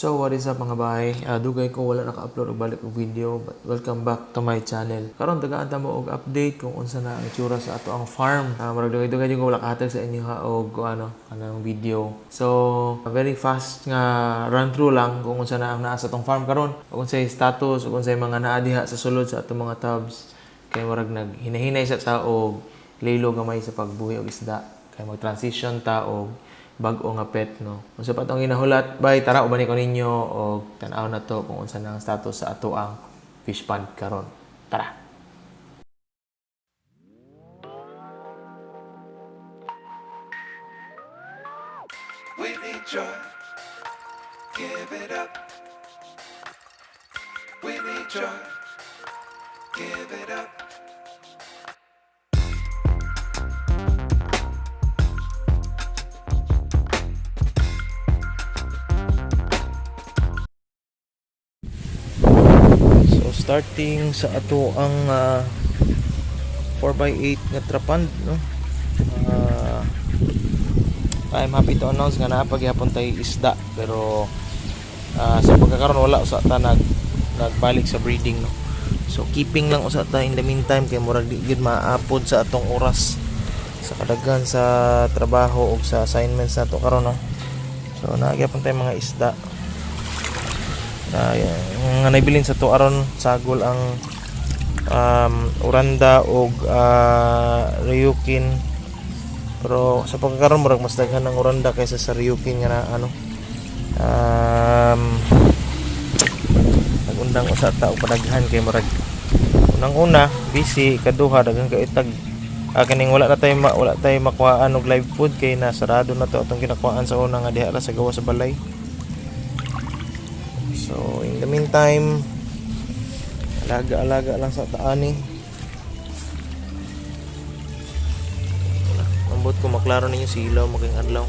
So what is up mga bahay? Ah, dugay ko wala naka-upload og balik og video but welcome back to my channel. Karon tagaan ta mo og update kung unsa na ang itsura sa ato ang farm. Ah, marag dugay-dugay yung ko wala kahatag sa inyo ha og ano kanang video. So very fast nga run through lang kung unsa na ang naa sa tong farm karon. Ug unsay status ug unsay mga naa diha sa sulod sa ato mga tabs. Kay murag nag hinahinay sa tao og lilo gamay sa pagbuhi og isda. Kay mag-transition ta og bag-o nga pet no. Unsa pa tong ginahulat bay tara ubani ko ninyo og tan-aw na to kung unsa na ang status sa ato ang fish pond karon. Tara. We need joy. Give it up. We need joy. Give it up. Starting sa ato ang ah, 4x8 nga trapand no. Ah, I'm happy to announce nga naa pagyapon tay isda pero ah, sa pagkakaroon wala usa ta nag nagbalik sa breeding no. So keeping lang usa ta in the meantime kay murag di gyud maapod sa atong oras sa kadaghan sa trabaho ug sa assignments nato karon no. So nagyapon tay mga isda na yung nga nabilin sa to aron sagol ang um, Uranda og uh, Ryukin. Pero sa pagkakaroon murag mas daghan ng Uranda kaysa sa Ryukin nga na ano um, nagundang usa ta og padaghan kay murag unang una busy kaduha daghang kaitag. Ah, kaning wala na tayo ma, wala tayo makuhaan og live food kay nasarado na to atong ginakuhaan sa una nga diha ra sa gawa sa balay So, in the meantime, alaga-alaga lang sa taani. Ambot ko maklaro ninyo silaw making adlaw.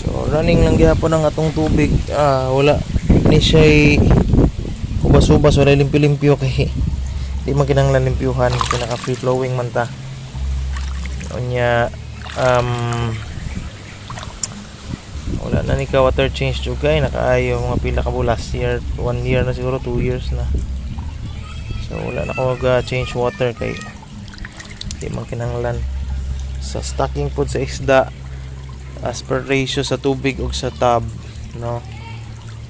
So, running lang gihapon ang atong tubig. Ah, wala ni siya ubas-ubas wala limpyo-limpyo kay di man kinahanglan limpyuhan pinaka free flowing man ta. Unya um wala na ni ka water change jugay nakaayo mga pila ka last year. One year na siguro two years na. So wala na ko mag uh, change water kay di man kinahanglan sa stocking food sa isda as per ratio sa tubig ug sa tub no?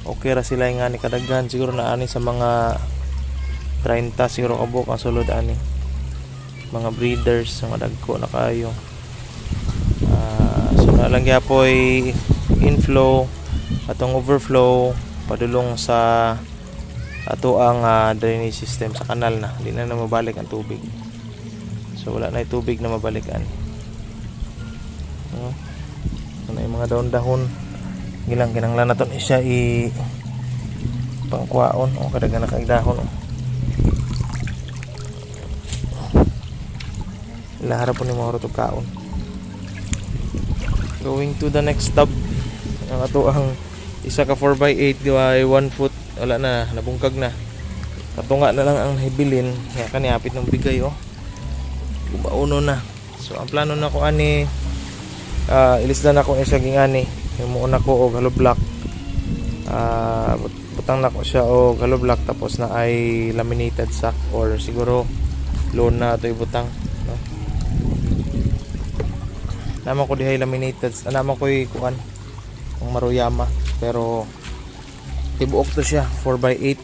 Okay ra sila nga ni kadaghan. Siguro na ani sa mga 30 siguro kabuk ang sulod ani. Mga breeders mga dagko na kayo Ah, so na lang gyapoy inflow atong overflow padulong sa ato ang ah, drainage system sa kanal na. Di na na mabalik ang tubig. So wala na tubig na mabalikan. No? ano yung mga dahon-dahon gilang kinanglan na to ni siya i pangkwaon o kadagan na kag dahon oh. ilaharap po ni mga kaon. Going to the next stop ang ato ang isa ka 4x8 diway 1 foot. Wala na. Nabungkag na. Katunga na lang ang hibilin kaya kaniapit ng bigay oh. Bumauno na. So ang plano na ko ani uh, ilisdan ako isa ging ani. Himuon ako og hollow block Ah, but- butang na ko siya og hollow block tapos na ay laminated sack or siguro loan na ito ibutang no? naman ko dihay laminated. Ah, naman ko kuan ang maruyama. Pero tibuok to siya. 4x8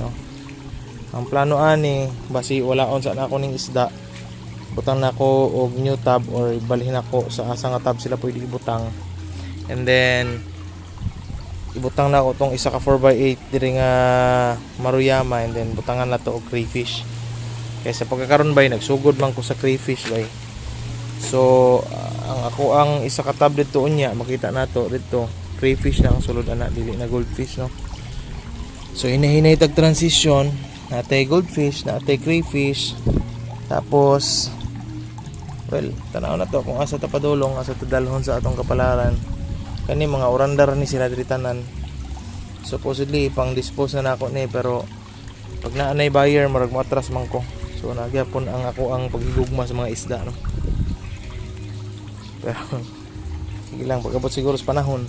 no? Ang plano ani basi wala on sa ako ning isda. Butang na ko og new tab or balhin ako sa asa nga tab sila pwede ibutang. And then ibutang na ko tong isa ka 4x8 diri nga maruyama and then butangan na to og crayfish. Kaysa pagkakaroon bay nagsugod man ko sa crayfish bay So, ang ako ang isa ka tab dito unya, makita nato dito, crayfish na ang sulod ana dili na goldfish no. So, hinahinay tag transition, natay goldfish, natay crayfish. Tapos well, tanaw na to kung asa ta padulong, asa ta dalhon sa atong kapalaran. Kani mga urandar ni sila diri tanan. Supposedly pang dispose na nako ni pero pag naanay buyer murag matras man ko. So nagyapon ang ako ang paghigugma sa mga isda no. Pero sige lang pagabot siguro sa panahon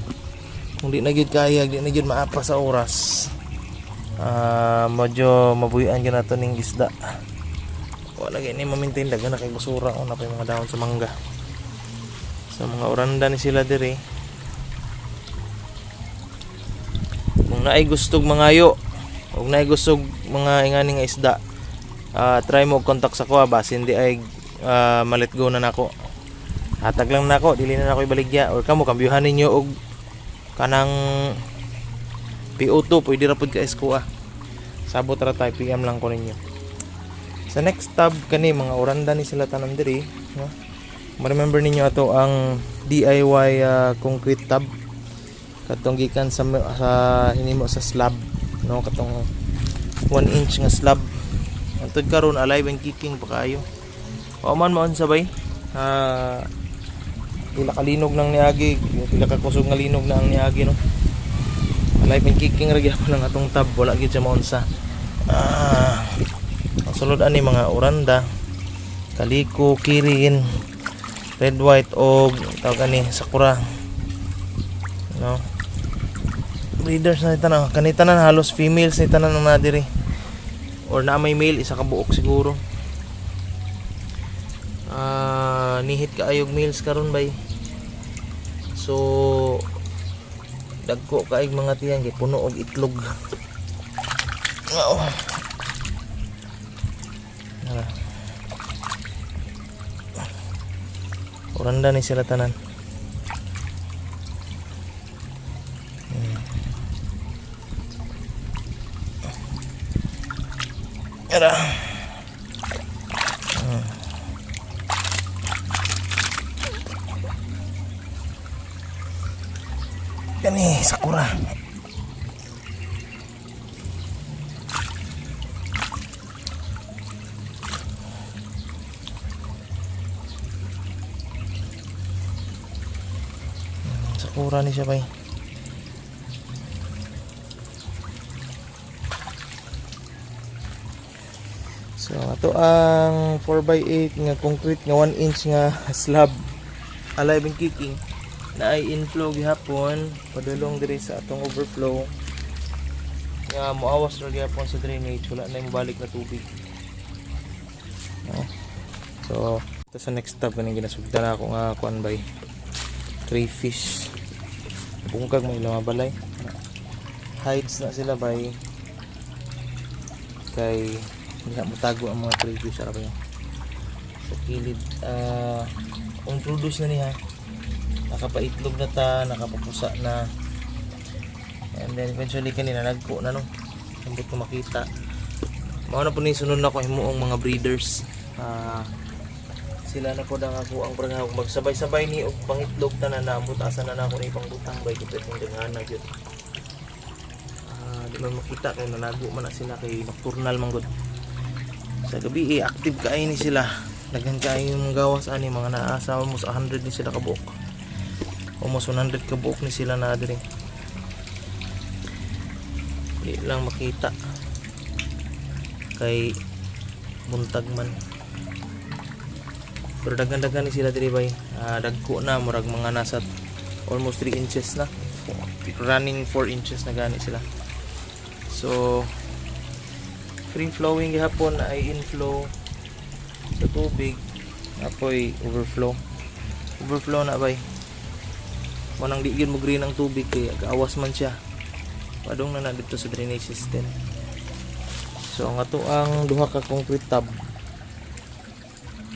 kung di na gyud kaya di na gyud maapa sa oras ah medyo mabuyan gyud nato ning isda. Wala gyud ni ma-maintain dagan na kay basura o na pa mga dahon sa mangga. Sa mga oranda ni sila diri. Kung naay gustog mangayo kung naay gustog mga ingani nga isda ah, try mo contact sa ko bas hindi ay ah, malet go na nako hatag lang nako dili na nako ibaligya. Or kamo kambyuhan ninyo og kanang PO2 pwede ra pud ka eskuha. Sabot ra tayo PM lang ko ninyo. Sa next tab kani mga oranda ni sila tanan diri no? ma-remember ninyo ato ang DIY ah, concrete tab. Katong gikan sa sa hinimo sa slab no? Katong 1 inch nga slab. Antod karon alive and kicking pa kayo. O man mo sabay. Ah pila ka linog nang niagi pila ka kusog nga linog na ang niagi no? Alive and kicking ra gyapon lang atong tab wala gid sa maunsa. Ah sulod ani mga oranda kaliko kirin red white og tawag ani sakura. No? Breeders na tanan. Kanitanan halos females ni tanan ang nadiri or na may male isa ka buok siguro. Ah nihit ka ayog males karon bay so dagko kaig mga tiyan kay puno og itlog oh. Oranda ni sila tanan. Hmm. Ara. Hmm. Kani sakura. Sakura ni siya. So ato ang 4x8 nga concrete nga 1 inch nga slab. Alive and kicking. Na ay inflow gihapon. Padulong diri sa atong overflow. Nga moawas ra gihapon sa drainage. Wala na yung balik na tubig. So ito sa next tab kaning ginasugdan ako nga kuan bay crayfish bungkag may lumabalay. Hides na sila bay kay hindi na matago ang mga crayfish ara ba sa kilid ah ang na niya nakapaitlog na ta nakapapusa na. And then eventually kanina nagko na no? Sambot ko makita. Mao na po ni sunod na ko himuong mga breeders. Ah sila na po ang ako ang brangahog magsabay-sabay ni og pangitlog na butasan na nako ni pangbutang bay kapit ng dangana gyud ah di man makita kay nanago man na sila kay nocturnal man gud. Sa gabi eh, active kaay ni sila. Daghan kaay yung gawas ani mga naasa mo sa 100 ni sila kabuok. Almost 100 kabuok ni sila na diri. Di lang makita kay buntag man pero daghan-daghan ni sila diri bay. Ah, dagko na murag mga nasa almost 3 inches na. Running 4 inches na gani sila. So free flowing gihapon ay inflow sa tubig apoy overflow. Overflow na bay. Manang di gyud mo green ang tubig kay gaawas man siya. Padong na na dito sa drainage system. So ang ato ang duha ka concrete tub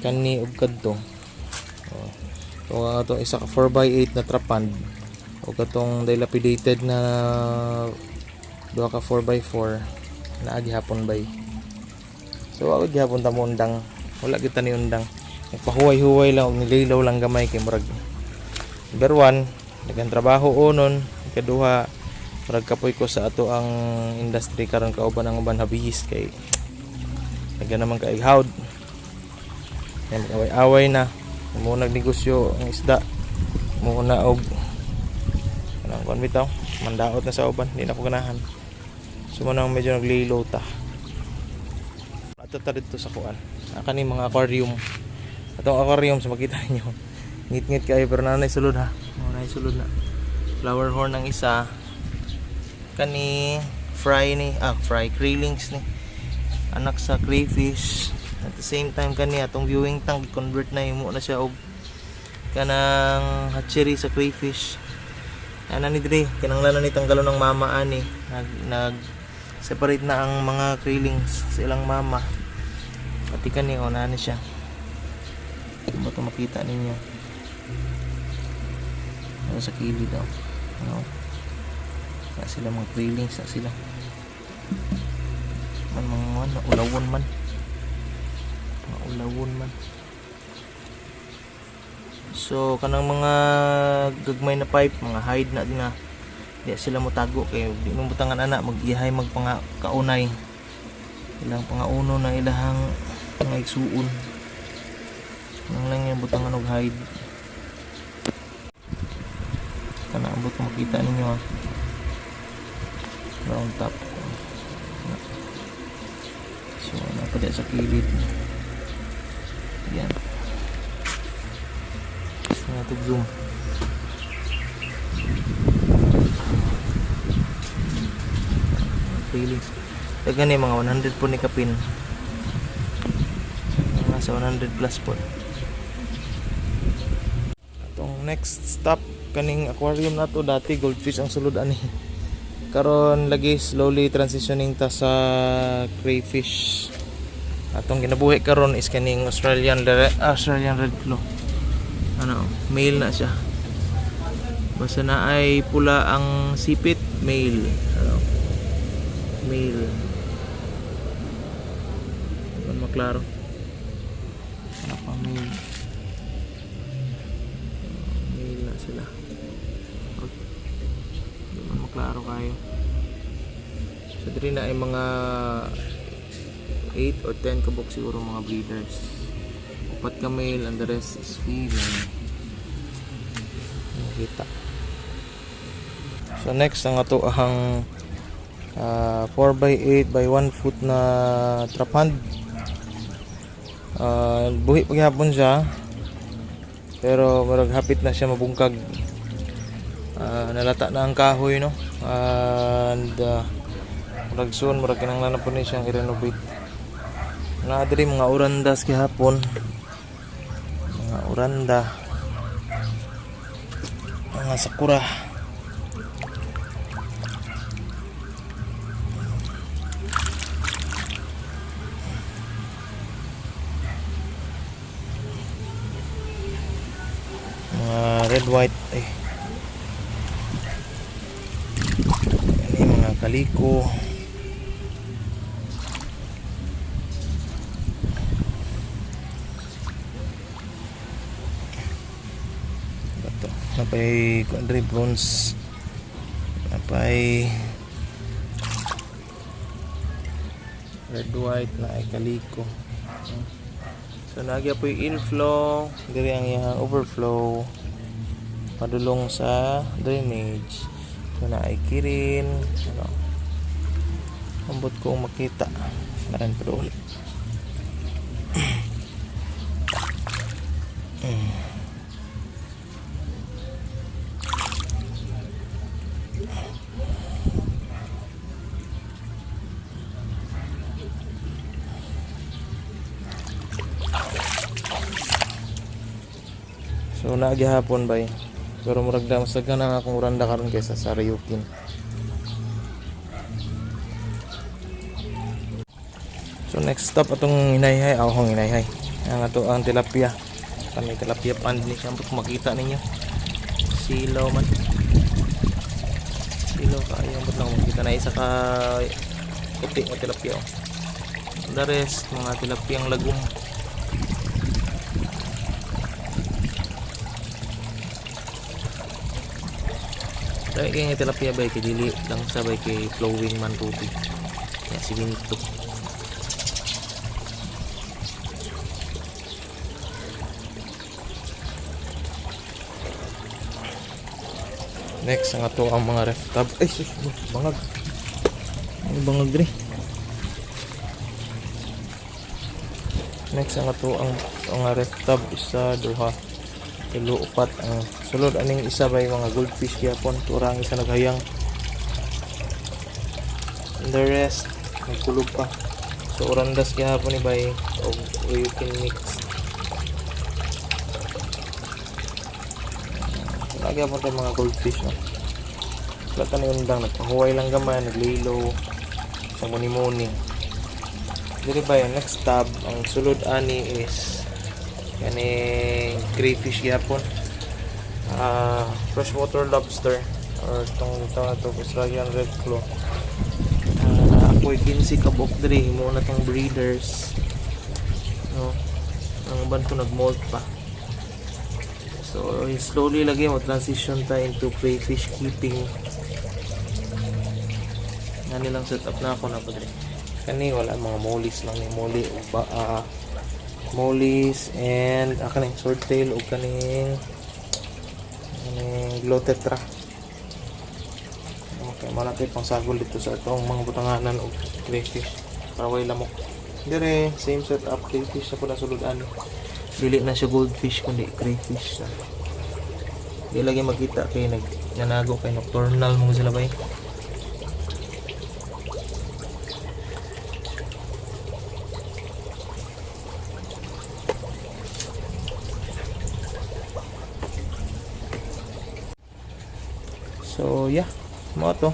kani og kadto. Oh. so ato isa ka 4x8 na trapand. O katong dilapidated na duha ka 4x4 na agi hapon bay. So ako gihapon ta mo undang. Wala kita ni undang. Nagpahuway-huway lang og nililaw lang gamay kay murag. Number 1 dagang trabaho unon ikaduha murag kapoy ko sa ato ang industry karon kauban ang uban habihis kay nagana naman kay hawd yan away-away na. Mo nagnegosyo ang isda. Mo na og anong kon bitaw mandaot na sa uban di na ko ganahan. So mo nang medyo naglilo ta. Ato ta dito sa kuan kani mga aquarium. Atong aquarium sa makita niyo ngit-ngit kayo pero nanay sulod ha? Nanay sulod na. Flower horn ang isa. Kani fry ni ah fry krillings ni. Anak sa crayfish at the same time kani atong viewing tank convert na imo na siya og kanang hatchery sa crayfish. Ana ni dire kinanglan ni tanggalon ng mama ani. Nag nag separate na ang mga krillings sa ilang mama. Pati kani o na siya. Kung ba makita ninyo? Ano sa kilid daw? Ano? Na sila mga krillings na sila. Man mga man ulawon man ulawon man. So kanang mga gagmay na pipe mga hide na din na. Di sila motago kay di mo butangan ana mag-ihay magpanga kaunay. Ilang pangauno na ilahang mga igsuon. Nang lang yung butangan og hide. Kana abot ko makita ninyo ha round top. So napada sa kilid yan gusto natin zoom feelings Dagan ni mga 100 po ni kapin mga sa 100 plus po Itong next stop kaning aquarium na to dati goldfish ang sulod ani. Karon lagi slowly transitioning ta sa crayfish. Atong ginabuhi karon is kaning Australian Australian red claw. Ano, male na siya. Basta na ay pula ang sipit, male. Ano? Male. Ano maklaro? Ano pa male? Mail na sila. Hindi man maklaro kayo. So, diri na ay mga 8 or 10 kabuk siguro mga breeders. Upat ka male and the rest is female. Nakita. So next ang ato ang ah, 4x8 by 1 foot na trap hand. Ah, buhi paghapon siya pero murag hapit na siya mabungkag Ah, nalata na ang kahoy no and uh, murag soon murag kinanglan na po ni siyang i-renovate na diri mga orandas kihapon mga oranda. Mga sakura. Mga red white eh. Ini mga kaliko napay kuandre bronze napay red white na ay kaliko So nagya po yung inflow, diri ang iyang overflow padulong sa drainage. So na ay kirin, ano. Ambot ko makita. Naran pa ulit. So naagi hapon bay. Pero murag da mas daghan ang akong uranda karon kaysa sa Ryukin. So next stop atong hinayhay, ahong hinayhay. Ang ato ang tilapia. Kami tilapia pan ni kung makita ninyo. Silaw man. Silaw kaayo ambot lang makita na isa ka puti nga tilapia. oh. The rest mga tilapiyang lagum. Dahil kaya nga tilapia bay kay dili lang sabay kay flowing man tubig. Kaya si Binto. Next ang ato ang mga ref tab. Ay sus, bangag. Ano bangag diri? Next ang ato ang ang ref tab isa duha. Tulo upat ang sulod aning isa bay mga goldfish gyapon turang isa naghayang and the rest nagkulog pa. So orandas gyapon ni bay o you can mix. Lagi po tayo mga goldfish no? Wala ka na undang nagpahuway lang gamay naglilo sa muni-muni. Dili ba yung next tab ang sulod ani is kani crayfish gyapon ah freshwater lobster. Or itong tawag na to Australian red claw Ah, ako'y 15 kabok diri. Mo na tong breeders. No? Ang ban ko nag-molt pa. So slowly lagi mo transition tayo into crayfish keeping. Nga nilang setup na ako na padre kani wala mga mollies lang ni molly o ba ah, mollies and ah, kaning swordtail o kaning kaning glotetra. Okay malaki pang sagol dito sa itong mga butanganan o crayfish. Para way lamok. Dire same setup crayfish sa pula suludan dili na siya goldfish kundi crayfish na di lagi makita kay nag nanago kay nocturnal mo sila bay So yeah, mo to.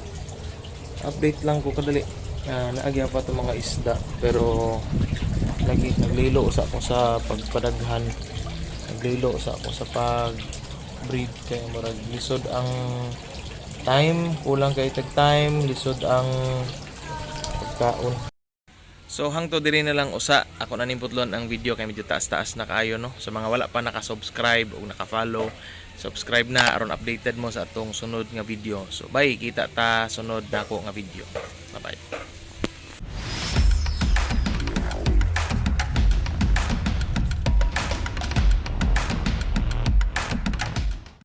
Update lang ko kadali. Uh, naagya pa to mga isda pero lagi naglilo sa ako sa pagpadaghan. Naglilo sa ako sa pag breed kay murag lisod ang time, kulang kay tag time, lisod ang pagkaon. So hangto diri na lang usa ako na nimputlon ang video kay medyo taas-taas na kaayo no. Sa mga wala pa naka-subscribe o naka-follow, subscribe na aron updated mo sa atong sunod nga video. So bye. Kita ta sunod na ako nga video. Bye bye